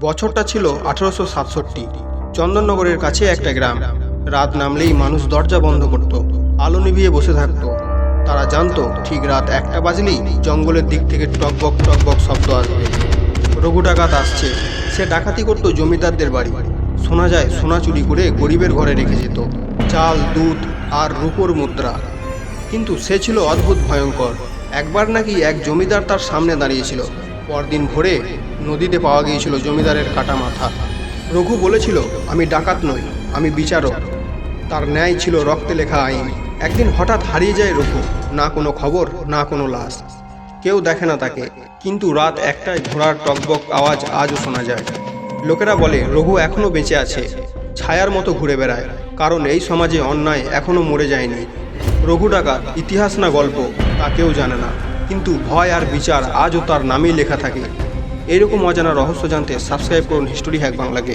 বছরটা ছিল আঠারোশো সাতষট্টি। চন্দননগরের কাছে একটা গ্রাম। রাত নামলেই মানুষ দরজা বন্ধ করত, আলো নিভিয়ে বসে থাকতো। তারা জানতো, ঠিক রাত একটা বাজলেই জঙ্গলের দিক থেকে টকবক টকবক শব্দ আসবে। রঘু ডাকাত আসছে। সে ডাকাতি করত জমিদারদের বাড়ি। শোনা যায়, সোনা চুরি করে গরিবের ঘরে রেখে যেত। চাল, দুধ আর রূপোর মুদ্রা। কিন্তু সে ছিল অদ্ভুত ভয়ঙ্কর। একবার নাকি এক জমিদার তার সামনে দাঁড়িয়েছিল। পরদিন ভোরে নদীতে পাওয়া গিয়েছিল জমিদারের কাটা মাথা। রঘু বলেছিল, আমি ডাকাত নই, আমি বিচারক। তার ন্যায় ছিল রক্তে লেখা আইন। একদিন হঠাৎ হারিয়ে যায় রঘু, না কোনো খবর, না কোনো লাশ। কেউ দেখে না তাকে, কিন্তু রাত একটায় ঘোড়ার টকবক আওয়াজ আজও শোনা যায়। লোকেরা বলে, রঘু এখনও বেঁচে আছে, ছায়ার মতো ঘুরে বেড়ায়। কারণ এই সমাজে অন্যায় এখনও মরে যায়নি। রঘু ডাকাত, ইতিহাস না গল্প, তা কেউ জানে না। কিন্তু ভয় আর বিচার আজও তার নামেই লেখা থাকে। এরকম অজানা রহস্য জানতে সাবস্ক্রাইব করুন হিস্টোরি হ্যাক বাংলাকে